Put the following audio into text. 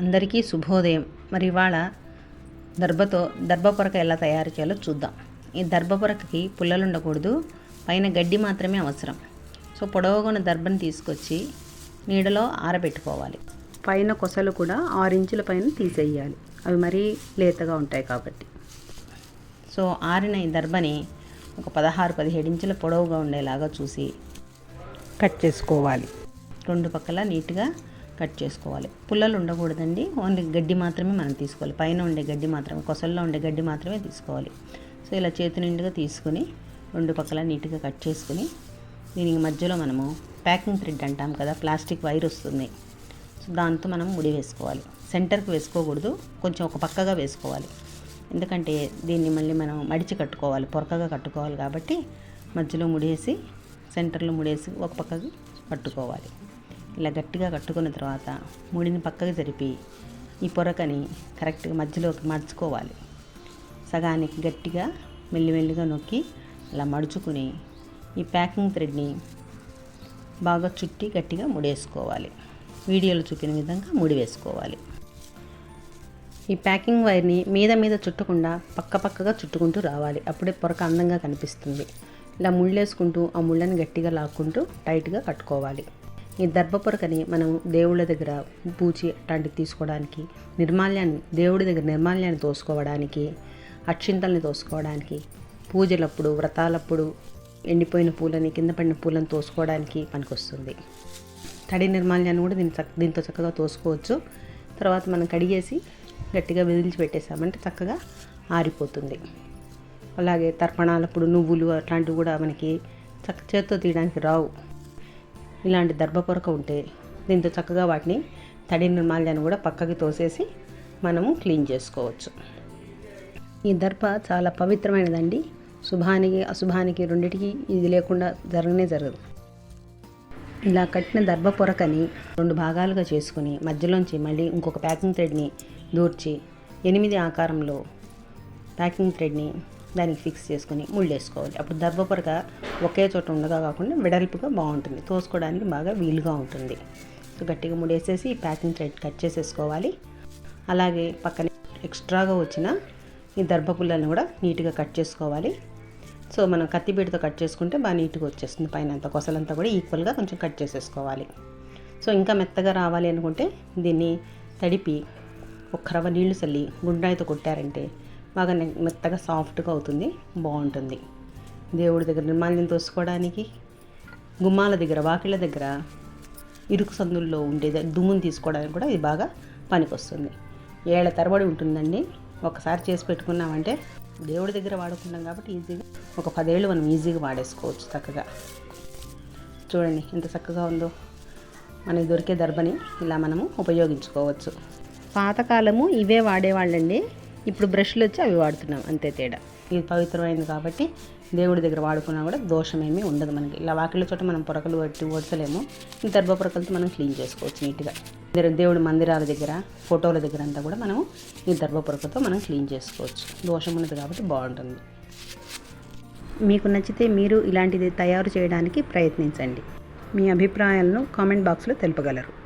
అందరికీ శుభోదయం. మరి ఇవాళ దర్భతో దర్భపొరక ఎలా తయారు చేయాలో చూద్దాం. ఈ దర్భపొరకకి పుల్లలు ఉండకూడదు పైన గడ్డి మాత్రమే అవసరం. సో పొడవుగా ఉన్న దర్భని తీసుకొచ్చి నీడలో ఆరబెట్టుకోవాలి. పైన కొసలు కూడా ఆరు ఇంచుల పైన తీసేయాలి. అవి మరీ లేతగా ఉంటాయి కాబట్టి. సో ఆరిన ఈ దర్భని ఒక పదహారు పదిహేడు ఇంచుల పొడవుగా ఉండేలాగా చూసి కట్ చేసుకోవాలి. రెండు పక్కల నీట్గా కట్ చేసుకోవాలి. పుల్లలు ఉండకూడదండి. ఓన్లీ గడ్డి మాత్రమే మనం తీసుకోవాలి. పైన ఉండే గడ్డి మాత్రమే కొసల్లో ఉండే గడ్డి మాత్రమే తీసుకోవాలి. సో ఇలా చేతి నిండుగా తీసుకుని రెండు పక్కల నీట్గా కట్ చేసుకుని దీనికి మధ్యలో మనము ప్యాకింగ్ థ్రెడ్ అంటాం కదా ప్లాస్టిక్ వైర్ వస్తుంది. సో దాంతో మనం ముడి వేసుకోవాలి. సెంటర్కి వేసుకోకూడదు కొంచెం ఒక పక్కగా వేసుకోవాలి. ఎందుకంటే దీన్ని మళ్ళీ మనం మడిచి కట్టుకోవాలి పొరకగా కట్టుకోవాలి కాబట్టి మధ్యలో ముడేసి సెంటర్లో ముడేసి ఒక పక్కకి కట్టుకోవాలి. ఇలా గట్టిగా కట్టుకున్న తర్వాత ముడిని పక్కకు జరిపి ఈ పొరకని కరెక్ట్గా మధ్యలోకి మడుచుకోవాలి. సగానికి గట్టిగా మెల్లిమెల్లిగా నొక్కి అలా మడుచుకుని ఈ ప్యాకింగ్ థ్రెడ్ని బాగా చుట్టి గట్టిగా ముడేసుకోవాలి. వీడియోలో చూపిన విధంగా ముడి వేసుకోవాలి ఈ ప్యాకింగ్ వైర్ని మీద మీద చుట్టకుండా పక్క పక్కగా చుట్టుకుంటూ రావాలి. అప్పుడే పొరక అందంగా కనిపిస్తుంది. ఇలా ముళ్ళేసుకుంటూ ఆ ముళ్ళని గట్టిగా లాక్కుంటూ టైట్గా కట్టుకోవాలి. ఈ దర్భపొరకని మనం దేవుళ్ళ దగ్గర పూచి అట్లాంటివి తీసుకోవడానికి నిర్మాల్యాన్ని దేవుడి దగ్గర నిర్మాల్యాన్ని తోసుకోవడానికి అక్షింతల్ని తోసుకోవడానికి పూజలప్పుడు వ్రతాలప్పుడు ఎండిపోయిన పూలని కింద పడిన పూలను తోసుకోవడానికి పనికొస్తుంది. తడి నిర్మాల్యాన్ని కూడా దీని చక్క దీంతో చక్కగా తోసుకోవచ్చు. తర్వాత మనం కడిగేసి గట్టిగా విదిలిచి పెట్టేసామంటే చక్కగా ఆరిపోతుంది. అలాగే తర్పణాలప్పుడు నువ్వులు అట్లాంటివి కూడా మనకి చక్క చేత్తో తీయడానికి రావు. ఇలాంటి దర్భపొరక ఉంటే దీంతో చక్కగా వాటిని తడి నిర్మాల్యాన్ని కూడా పక్కకి తోసేసి మనము క్లీన్ చేసుకోవచ్చు. ఈ దర్భ చాలా పవిత్రమైనదండి. శుభానికి అశుభానికి రెండిటికి ఇది లేకుండా జరగనే జరగదు. ఇలా కట్టిన దర్భ పొరకని రెండు భాగాలుగా చేసుకుని మధ్యలోంచి మళ్ళీ ఇంకొక ప్యాకింగ్ థ్రెడ్ని దూర్చి ఎనిమిది ఆకారంలో ప్యాకింగ్ థ్రెడ్ని దానికి ఫిక్స్ చేసుకుని ముళ్ళేసుకోవాలి. అప్పుడు దర్భ ఒకే చోట ఉండగా కాకుండా వెడల్పుగా బాగుంటుంది. తోసుకోవడానికి బాగా వీలుగా ఉంటుంది. సో గట్టిగా ముడేసేసి ఈ ప్యాకింగ్ థ్రెడ్ కట్ చేసేసుకోవాలి. అలాగే పక్కన ఎక్స్ట్రాగా వచ్చిన ఈ దర్భ పుల్లని కూడా నీట్గా కట్ చేసుకోవాలి. సో మనం కత్తిపీటతో కట్ చేసుకుంటే బాగా నీట్గా వచ్చేస్తుంది. పైన అంతా కొసలంతా కూడా ఈక్వల్గా కొంచెం కట్ చేసేసుకోవాలి. సో ఇంకా మెత్తగా రావాలి అనుకుంటే దీన్ని తడిపి ఒక రవ్వ నీళ్ళు చల్లి గుండాయితో కొట్టారంటే బాగా నె- మెత్తగా సాఫ్ట్గా అవుతుంది. బాగుంటుంది. దేవుడి దగ్గర నిర్మాల్యం తోసుకోవడానికి గుమ్మాల దగ్గర వాకిళ్ళ దగ్గర ఇరుకు సందుల్లో ఉండే దుమ్ముని తీసుకోవడానికి కూడా ఇది బాగా పనికొస్తుంది. ఏళ్ళ తరబడి ఉంటుందండి. ఒకసారి చేసి పెట్టుకున్నామంటే దేవుడి దగ్గర వాడుకుంటాం కాబట్టి ఈజీగా ఒక పదేళ్ళు మనం ఈజీగా వాడేసుకోవచ్చు చక్కగా. చూడండి ఎంత చక్కగా ఉందో. మనకి దొరికే దర్భని ఇలా మనము ఉపయోగించుకోవచ్చు. పాతకాలము ఇవే వాడేవాళ్ళండి. ఇప్పుడు బ్రష్లు వచ్చి అవి వాడుతున్నాం. అంతే తేడా. ఇది పవిత్రమైంది కాబట్టి దేవుడి దగ్గర వాడుకున్నా కూడా దోషమేమీ ఉండదు మనకి. ఇలా వాకిళ్ళ చోట మనం పొరకలు పట్టి ఓడ్చలేము ఈ దర్భ పొరకలతో మనం క్లీన్ చేసుకోవచ్చు నీట్గా. దేవుడి మందిరాల దగ్గర ఫోటోల దగ్గర అంతా కూడా మనం ఈ దర్భ పొరకతో మనం క్లీన్ చేసుకోవచ్చు. దోషం ఉన్నది కాబట్టి బాగుంటుంది. మీకు నచ్చితే మీరు ఇలాంటిది తయారు చేయడానికి ప్రయత్నించండి. మీ అభిప్రాయాలను కామెంట్ బాక్స్లో తెలుపగలరు.